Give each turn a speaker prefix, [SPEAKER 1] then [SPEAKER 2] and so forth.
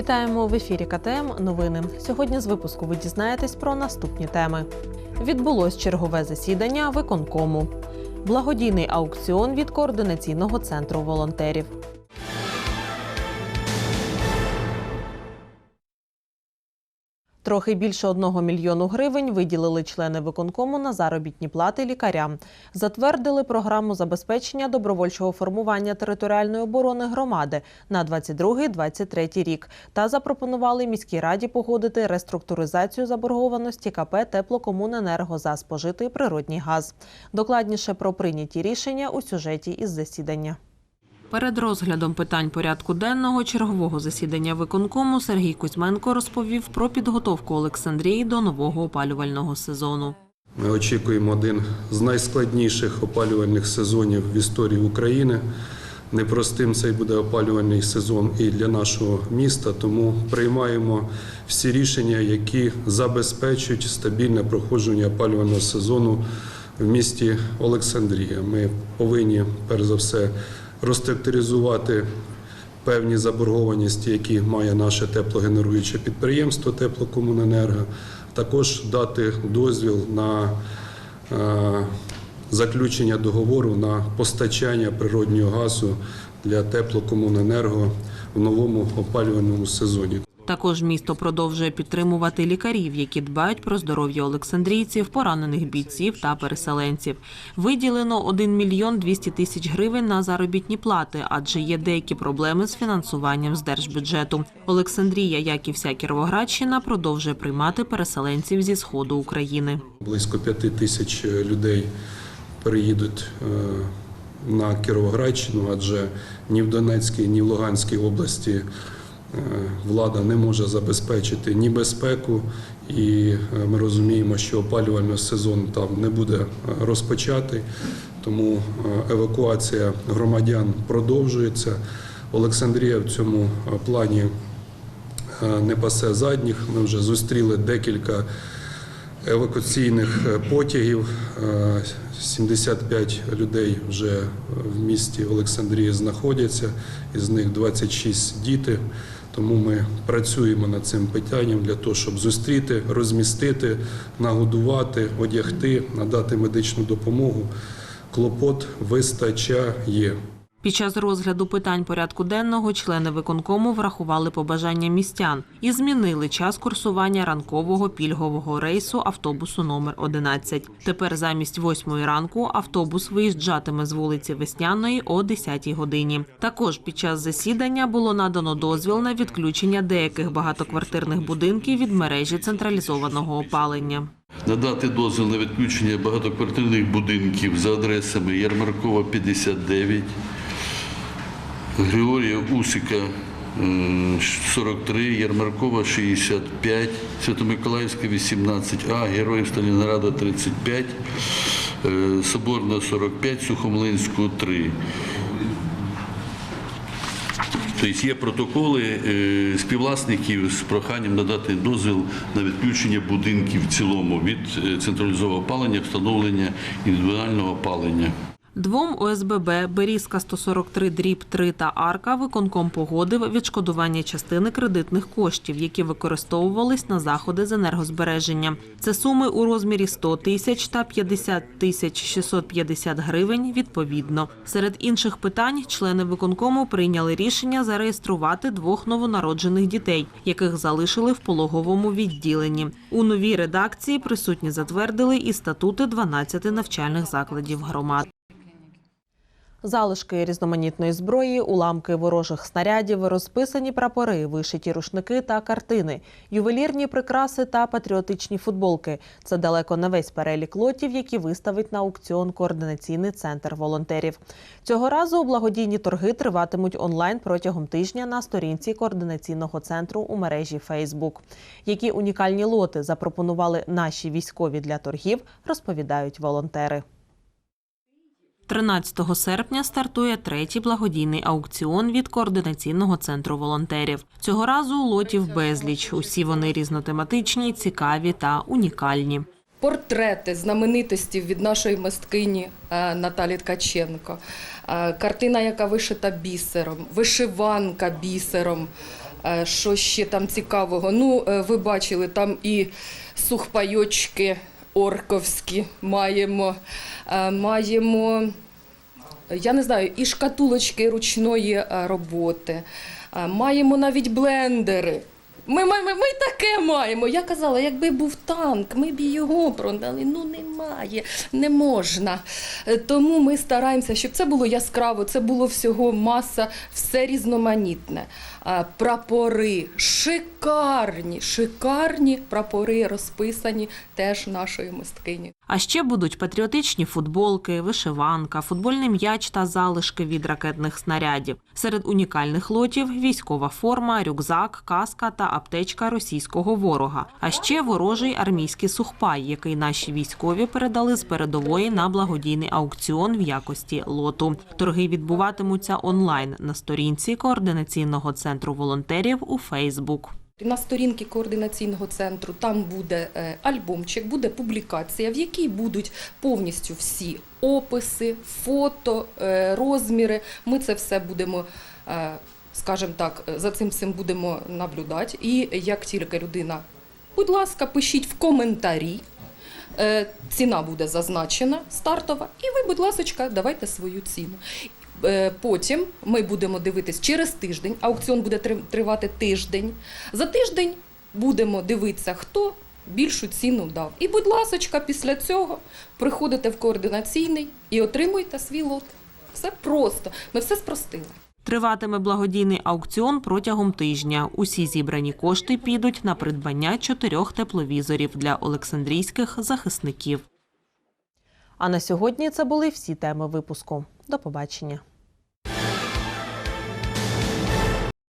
[SPEAKER 1] Вітаємо в ефірі КТМ. Новини. Сьогодні з випуску ви дізнаєтесь про наступні теми. Відбулось чергове засідання виконкому. Благодійний аукціон від координаційного центру волонтерів. Трохи більше одного мільйону гривень виділили члени виконкому на заробітні плати лікарям. Затвердили програму забезпечення добровольчого формування територіальної оборони громади на 22-23 рік та запропонували міській раді погодити реструктуризацію заборгованості КП Теплокомуненерго за спожитий природній газ. Докладніше про прийняті рішення у сюжеті із засідання. Перед розглядом питань порядку денного чергового засідання виконкому Сергій Кузьменко розповів про підготовку Олександрії до нового опалювального сезону.
[SPEAKER 2] Ми очікуємо один з найскладніших опалювальних сезонів в історії України. Непростим цей буде опалювальний сезон і для нашого міста, тому приймаємо всі рішення, які забезпечують стабільне проходження опалювального сезону в місті Олександрія. Ми повинні перш за все розструктуризувати певні заборгованості, які має наше теплогенеруюче підприємство Теплокомуненерго, також дати дозвіл на е, заключення договору на постачання природнього газу для теплокомуненерго в новому опалювальному сезоні.
[SPEAKER 1] Також місто продовжує підтримувати лікарів, які дбають про здоров'я олександрійців, поранених бійців та переселенців. Виділено 1 мільйон 200 тисяч гривень на заробітні плати, адже є деякі проблеми з фінансуванням з держбюджету. Олександрія, як і вся Кіровоградщина, продовжує приймати переселенців зі сходу України.
[SPEAKER 2] Близько п'яти тисяч людей переїдуть е, на Кіровоградщину, адже ні в Донецькій, ні в Луганській області влада не може забезпечити ні безпеку, і е, ми розуміємо, що опалювальний сезон там не буде е, розпочатий, тому е, евакуація громадян продовжується. Олександрія в цьому е, плані е, не пасе задніх. Ми вже зустріли декілька евакуаційних е, потягів. Е, 75 людей вже в місті Олександрія знаходяться, із них 26 діти. Тому ми працюємо над цим питанням для того, щоб зустріти, розмістити, нагодувати, одягти, надати медичну допомогу. Клопот вистачає.
[SPEAKER 1] Під час розгляду питань порядку денного члени виконкому врахували побажання містян і змінили час курсування ранкового пільгового рейсу автобусу номер 11. Тепер замість 8 ранку автобус виїжджатиме з вулиці Весняної о 10 годині. Також під час засідання було надано дозвіл на відключення деяких багатоквартирних будинків від мережі централізованого опалення.
[SPEAKER 3] надати дозвіл на відключення багатоквартирних будинків за адресами Ярмаркова 59, Григорія Усика е, 43, Ярмаркова 65, Святомиколаївська 18А, Героїв Сталінграда 35, е, Соборна 45, Сухомлинську 3. Тобто є протоколи е, співвласників з проханням надати дозвіл на відключення будинків в цілому від е, централізованого опалення, встановлення індивідуального опалення.
[SPEAKER 1] Двом ОСББ Берізка 143 дріб 3 та Арка виконком погодив відшкодування частини кредитних коштів, які використовувались на заходи з енергозбереження. Це суми у розмірі 100 тисяч та 50 тисяч 650 гривень відповідно. Серед інших питань члени виконкому прийняли рішення зареєструвати двох новонароджених дітей, яких залишили в пологовому відділенні. У новій редакції присутні затвердили і статути 12 навчальних закладів громад. Залишки різноманітної зброї, уламки ворожих снарядів, розписані прапори, вишиті рушники та картини, ювелірні прикраси та патріотичні футболки. Це далеко не весь перелік лотів, які виставить на аукціон координаційний центр волонтерів. Цього разу благодійні торги триватимуть онлайн протягом тижня на сторінці координаційного центру у мережі Фейсбук. Які унікальні лоти запропонували наші військові для торгів, розповідають волонтери. 13 серпня стартує третій благодійний аукціон від координаційного центру волонтерів. Цього разу лотів безліч. Усі вони різнотематичні, цікаві та унікальні.
[SPEAKER 4] Портрети знаменитостів від нашої мисткині е, Наталі Ткаченко, е, картина, яка вишита бісером, вишиванка бісером, Е, Що ще там цікавого? Ну, ви бачили, там і сухпайочки орковські маємо. Е, Маємо, я не знаю, і шкатулочки ручної е, роботи. Е, Маємо навіть блендери. Ми, ми, ми, ми таке маємо. Я казала, якби був танк, ми б його продали. Ну немає, не можна. Е, Тому ми стараємося, щоб це було яскраво, це було всього маса, все різноманітне. Прапори шикарні, шикарні прапори розписані теж нашою мисткині.
[SPEAKER 1] А ще будуть патріотичні футболки, вишиванка, футбольний м'яч та залишки від ракетних снарядів. Серед унікальних лотів військова форма, рюкзак, каска та аптечка російського ворога. А ще ворожий армійський сухпай, який наші військові передали з передової на благодійний аукціон в якості лоту. Торги відбуватимуться онлайн на сторінці координаційного центру волонтерів у Фейсбук.
[SPEAKER 4] На сторінці координаційного центру там буде е, альбомчик, буде публікація, в якій будуть повністю всі описи, фото, е, розміри. Ми це все будемо, е, скажімо так, за цим всім будемо наблюдати. І як тільки людина, будь ласка, пишіть в коментарі. Ціна буде зазначена стартова, і ви, будь ласка, давайте свою ціну. Е, Потім ми будемо дивитись через тиждень. Аукціон буде три- тривати тиждень. За тиждень будемо дивитися, хто більшу ціну дав. І, будь ласка, після цього приходите в координаційний і отримуєте свій лот. Все просто. Ми все спростили.
[SPEAKER 1] Триватиме благодійний аукціон протягом тижня. Усі зібрані кошти підуть на придбання чотирьох тепловізорів для олександрійських захисників. А на сьогодні це були всі теми випуску. До побачення.